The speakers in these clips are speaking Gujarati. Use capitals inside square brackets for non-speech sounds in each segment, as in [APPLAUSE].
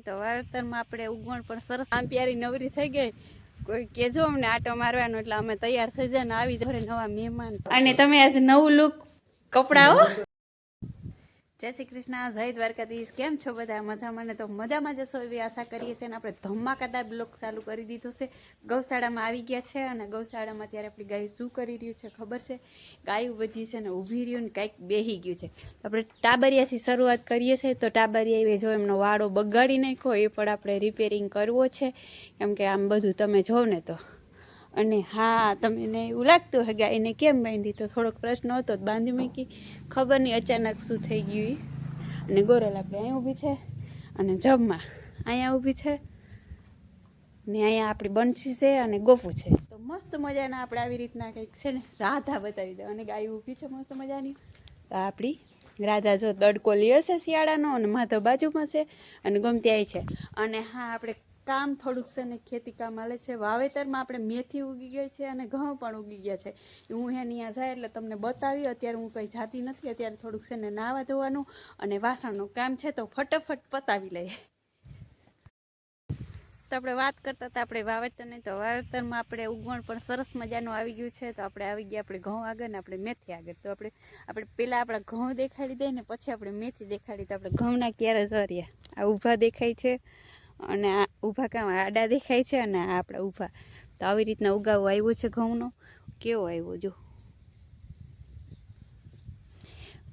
તો વાવેતરમાં આપણે ઉગવણ પણ સરસ આમ પ્યારી નવરી થઈ ગઈ. કોઈ કેજો અમને આટો મારવાનો એટલે અમે તૈયાર થઈ જાય ને આવી જ નવા મહેમાન. અને તમે આજે નવું લુક કપડાં હો. જય શ્રી કૃષ્ણ, જય દ્વારકાધીશ. કેમ છો બધા? મજામાં ને? તો મજામાં જશો એવી આશા કરીએ છીએ અને આપણે ધમાકાદાર બ્લોક ચાલુ કરી દીધો છે. ગૌશાળામાં આવી ગયા છે અને ગૌશાળામાં ત્યારે આપણી ગાય શું કરી રહ્યું છે ખબર છે? ગાયું બધી છે ને ઊભી રહ્યું ને કાંઈક બેહી ગયું છે. આપણે ટાબરિયાથી શરૂઆત કરીએ છીએ. તો ટાબરિયા એ જો એમનો વાળો બગાડી નાખ્યો, એ પણ આપણે રિપેરિંગ કરવો છે. કેમ કે આમ બધું તમે જોવો ને તો અને હા, તમને એવું લાગતું હોય ગાયને કેમ બાંધી? તો થોડોક પ્રશ્ન હતો બાંધી મૂકી. ખબર નહીં અચાનક શું થઈ ગયું. અને ગોરલ આપણે અહીં ઊભી છે. અને જમમાં અહીંયા ઊભી છે. ને અહીંયા આપણી બંસી છે અને ગોફું છે. તો મસ્ત મજાના આપણે આવી રીતના કંઈક છે ને, રાધા બતાવી દે અને ગાય ઊભી છે મસ્ત મજાની. તો આપણી રાધા જો દડકો લે છે શિયાળાનો અને માધવ બાજુમાં છે અને ગમતી આવી છે. અને હા આપણે કામ થોડુંક છે ને ખેતી કામ હાલે છે. વાવેતરમાં આપણે મેથી ઉગી ગઈ છે અને ઘઉં પણ ઉગી ગયા છે. હું હે ત્યાં જાય એટલે તમને બતાવી. અત્યારે હું કંઈ જાતી નથી. અત્યારે થોડુંક છે ને નાવા ધોવાનું અને વાસણનું કામ છે તો ફટાફટ પતાવી લઈએ. તો આપણે વાત કરતા હતા આપણે વાવેતરની. તો વાવેતરમાં આપણે ઉગવણ પણ સરસ મજાનું આવી ગયું છે. તો આપણે આવી ગયા આપણે ઘઉં આગળ ને આપણે મેથી આગળ. તો આપણે આપણે પહેલાં આપણા ઘઉં દેખાડી દઈએ ને પછી આપણે મેથી દેખાડી. તો આપણે ઘઉંના ક્યારે ઝર્યા આ ઊભા દેખાય છે. અને આ ઊભા કામ આડા દેખાય છે અને આ આપણા ઊભા. તો આવી રીતના ઉગાવો આવ્યો છે ઘઉંનો. કેવો આવ્યો જો?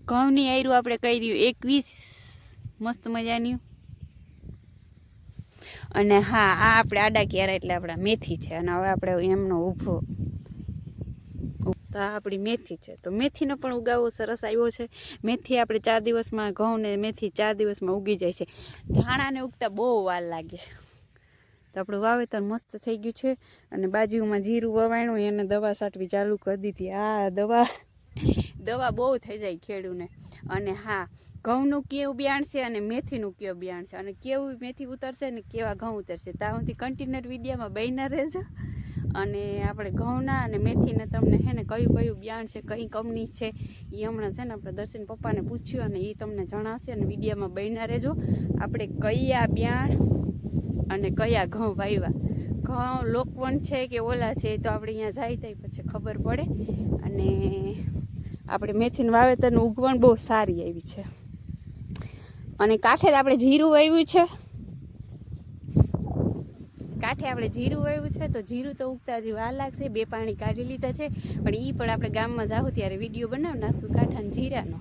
ઘઉંની આયરું આપણે કહી દઉં એકવીસ મસ્ત મજાની. અને હા, આ આપણે આડા ક્યારે એટલે આપણા મેથી છે અને હવે આપણે એમનો ઊભો. તો આ આપણી મેથી છે. તો મેથીનો પણ ઉગાવો સરસ આવ્યો છે. મેથી આપણે ચાર દિવસમાં ઘઉં ને મેથી ચાર દિવસમાં ઉગી જાય છે. ધાણાને ઉગતા બહુ વાર લાગે. તો આપણું વાવેતર મસ્ત થઈ ગયું છે અને બાજુમાં જીરું વવાણું એને દવા છાંટવી ચાલુ કરી દીધી. આ દવા દવા બહુ થઈ જાય ખેડૂને. અને હા, ઘઉંનું કેવું બિયાણ છે અને મેથીનું કેવું બિયાણ છે? અને કેવું મેથી ઉતરશે ને કેવા ઘઉં ઉતરશે? ત્યાં સુધી કન્ટેનર વિડીયામાં બહીના રહેજો. અને આપણે ઘઉંના અને મેથીને તમને હે ને કયું કયું બિયાણ છે, કઈ કંપની છે એ હમણાં છે ને આપણે દર્શન પપ્પાને પૂછ્યું અને એ તમને જણાવશે અને વિડીયામાં બન્યા રહેજો. આપણે કયા બિયાણ અને કયા ઘઉં વાવ્યા? ઘઉં લોકવન છે કે ઓલા છે તો આપણે અહીંયા જાય ત્યાં પછી ખબર પડે. અને આપણે મેથીનું વાવેતરનું ઉગવણ બહુ સારી આવી છે. અને કાંઠે આપણે જીરું વાવ્યું છે. કાંઠે આપણે જીરું વાવ્યું છે, તો જીરું તો ઉગતા હજી વાર લાગશે. બે પાણી કાઢી લીધા છે, પણ એ પણ આપણે ગામમાં જાવ ત્યારે વીડિયો બનાવી નાખશું કાંઠાને જીરાનો.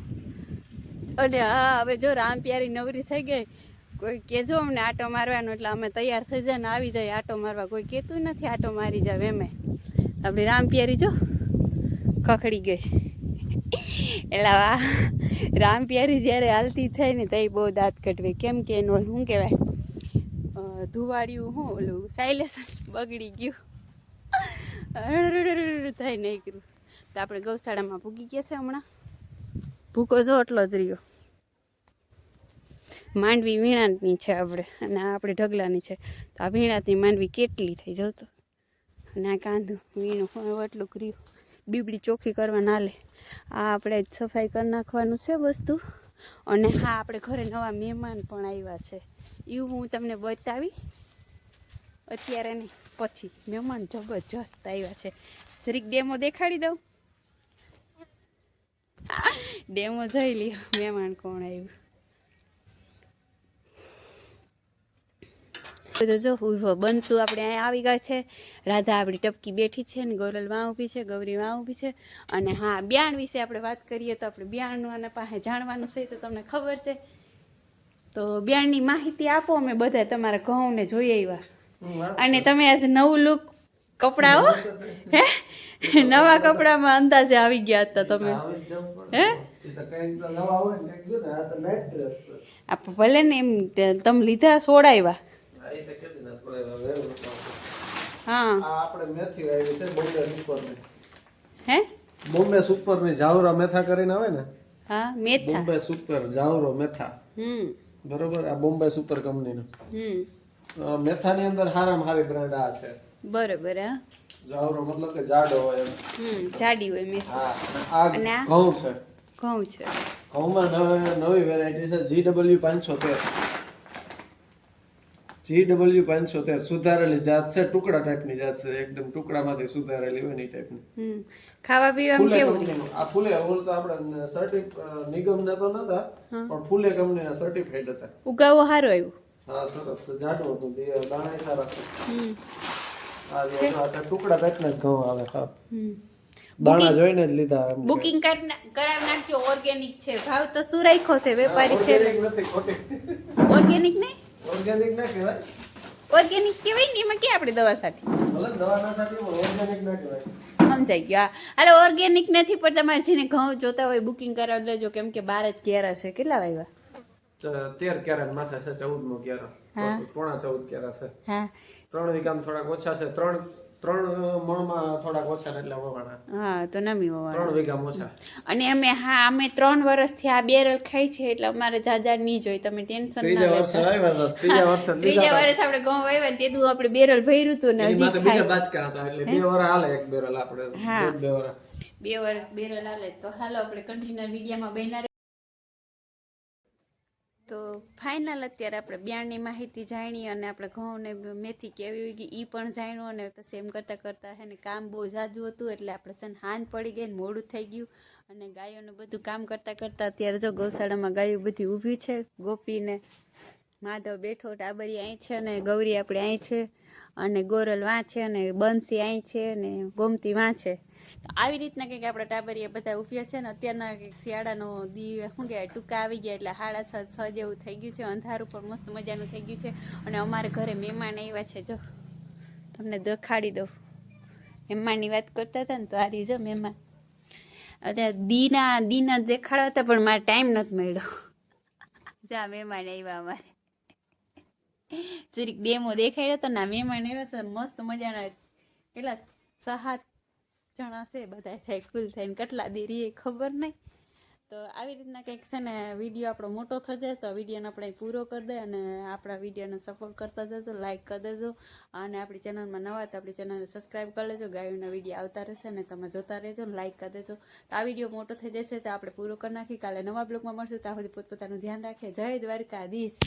અને હા હવે જો રામ પ્યારી નવરી થઈ ગઈ, કોઈ કહેજો અમને આટો મારવાનો, એટલે અમે તૈયાર થઈ જાય ને આવી જાય આટો મારવા. કોઈ કહેતું નથી આટો મારી જાવ એમે. આપણે રામ પ્યારી જો, ખખડી ગઈ. એટલે રામ પ્યારી જ્યારે હાલતી થાય ને તો બહુ દાંત કટવી. કેમ કે એનો શું કહેવાય? ધુવાડિયું હું ઓલું સાયલેશન બગડી ગયું. થાય નહીં કર્યું તો આપણે ગૌશાળામાં ભૂગી ગયા છે હમણાં. ભૂકો જો એટલો જ રહ્યો. માંડવી વીણાની છે આપણે, અને આપણે ઢગલાની છે. તો આ વીણાની માંડવી કેટલી થઈ જતો અને આ કાંદું વીણું એટલું કર્યું બીબડી ચોખ્ખી કરવા ના લે આ આપણે સફાઈ કરી નાખવાનું છે વસ્તુ. અને હા, આપણે ઘરે નવા મહેમાન પણ આવ્યા છે. એવું હું તમને બતાવી. અત્યારે નહીં પછી મહેમાન જબરજસ્ત આવ્યા છે. જરીક ડેમો દેખાડી દઉં. [LAUGHS] ડેમો જોઈ લ્યો. મહેમાન કોણ આવ્યું? બધું જો ઊભો બનશું આપણે અહીંયા આવી ગયા છે. રાધા આપણી ટપકી બેઠી છે ને ગોરલમાં ઊભી છે, ગૌરી માં ઊભી છે. અને હા, બ્યાણ વિશે આપણે વાત કરીએ તો આપણે બિયાણનું અને પાસે જાણવાનું છે તો તમને ખબર છે. તો બિયારણની માહિતી આપો અમે બધા તમારા ઘઉંને જોઈ આવ્યા. અને તમે આજે નવું લુક કપડાઓ હે. નવા કપડામાં અંદાજે આવી ગયા હતા તમે. હે આપ ભલે ને એમ તમે લીધા સોડાવ્યા હા આપણે મેથી વાવી છે બોમ્બે સુપરની. હે? બોમ્બે સુપરની જાવરા મેથા કરીને આવે ને? હા મેથા. બોમ્બે સુપર જાવરો મેથા. હમ. બરોબર? આ બોમ્બે સુપર કંપનીનો હમ. મેથાની અંદર હારામાં હારી બ્રાન્ડ આ છે. બરોબર હા. જાવરો મતલબ કે જાડો હોય એમ. હમ જાડી હોય મેથી હા આ? ઘઉં છે. ઘઉં છે. ઘઉંમાં નવી નવી વેરાયટી છે જી ડબલ્યુ પાંચસો તેર જી ડબલ્યુ તે સુધારેલી જાત છે ટુકડા ટાઈપની જાત છે એકદમ ટુકડામાંથી સુધારેલી હોય ને ટાઈપની ખાવા પીવા કેવું આ ફૂલે ઓલ તો આપણે સર્ટિ નિગમના તો નતા પણ ફૂલે કંપનીના સર્ટિફાઈડ હતા. ઉગાવો સારો આવ્યો. હા સરસ જાડું હતું તે દાણા સારા. છે. આ ટુકડા ટાઈપના જ ઘઉં આવે હા. દાણા જોઈને જ લીધા બુકિંગ કરાવી નાખજો ઓર્ગેનિક છે. ભાવ તો શું રાખ્યો છે વેપારી છે? ઓર્ગેનિક નહીં? ઓર્ગેનિક ના કહેવાય? ઓર્ગેનિક કહેવાય ને એમાં કે આપણી દવા સાથે? ભલે દવા ના સાથે ઓર્ગેનિક ના કહેવાય. સમજાઈ ગયો હાલે ઓર્ગેનિક નથી પણ તમારે જેને ઘઉં જોતા હોય બુકિંગ કરાવી લેજો કેમ કે બાર જ કેરા છે. કેટલા વાગ્યા ચ- તેર કેરા માથે છે ચૌદ નો કેરા પોણા ચૌદ કેરા છે. ત્રણ વીઘામાં થોડાક ઓછા છે. ત્રણ ત્રણ મણમાં થોડાક ઓછા એટલે વવાણા. હા તો નમી ત્રણ ઓછા. અને અમે હા અમે ત્રણ વર્ષથી આ બેરલ ખાઈ છે એટલે અમારે જાજા નહીં જોઈ તમે ટેન્શન ના હતા ત્રીજા વર્ષે ત્રીજા વર્ષ આપણે ઘઉં વાવ્યા ને તેદું આપણે બેરલ ભર્યું હતું ને હજી બીજા બાચકા હતા એટલે બે વરા હાલે એક બેરલ આપણે બે વરા. બે વર્ષ બેરલ હાલે તો હાલો આપણે કન્ટેનર વિડીયોમાં તો ફાઇનલ અત્યારે આપણે બિયાણની માહિતી જાણી અને આપણે ઘઉં ને મેથી કેવી હોય એ પણ જાણ્યું અને પછી એમ કરતાં કરતાં હે ને કામ બહુ ઝાઝું હતું એટલે આપણે છે ને હાંજ પડી ગઈ ને મોડું થઈ ગયું અને ગાયોનું બધું કામ કરતાં કરતાં અત્યારે જો ગૌશાળામાં ગાયો બધી ઊભી છે, ગોપીને માધવ બેઠો ટાબરી અહીં છે અને ગૌરી આપણે અહીં છે અને ગોરલ વાં છે અને બંસી અહીં છે અને ગોમતી વાં છે. તો આવી રીતના કંઈક આપણા ટાબરીએ બધા ઉભ્યા છે ને અત્યારના કંઈક શિયાળાનો દી, શું કહેવાય, ટૂંકા આવી ગયા એટલે સાડા છ છ જેવું થઈ ગયું છે, અંધારું પણ મસ્ત મજાનું થઈ ગયું છે અને અમારે ઘરે મહેમાન આવ્યા છે, જો. તમને દેખાડી દઉં. મહેમાનની વાત કરતા હતા ને તો આ રીજો મહેમાન. અત્યારે દીના દીના દેખાડા હતા પણ મારે ટાઈમ નથી મળ્યો. જા, મહેમાન આવ્યા અમારે. જરીક ડેમો દેખાડ્યો હતો ના, મહેમાન આવ્યા છે મસ્ત મજાના. કેટલા સાત જણા છે બધા થાય કુલ થઈને કેટલા દેરી એ ખબર નહીં તો આવી રીતના કંઈક છે ને, વીડિયો આપણો મોટો થઈ તો વિડીયોને આપણે પૂરો કરી દે અને આપણા વિડીયોને સપોર્ટ કરતા જજો લાઇક કરી દેજો અને આપણી ચેનલમાં નવા તો આપણી ચેનલને સબસ્ક્રાઈબ કરી લેજો. ગાયોના વીડિયો આવતા રહેશે ને તમે જોતા રહેજો લાઇક કરી દેજો. તો આ વીડિયો મોટો થઈ જશે તો આપણે પૂરો કરી નાખી કાલે નવા બ્લોગમાં મળશું, ત્યાં સુધી પોતપોતાનું ધ્યાન રાખે. જય દ્વારકાધીશ.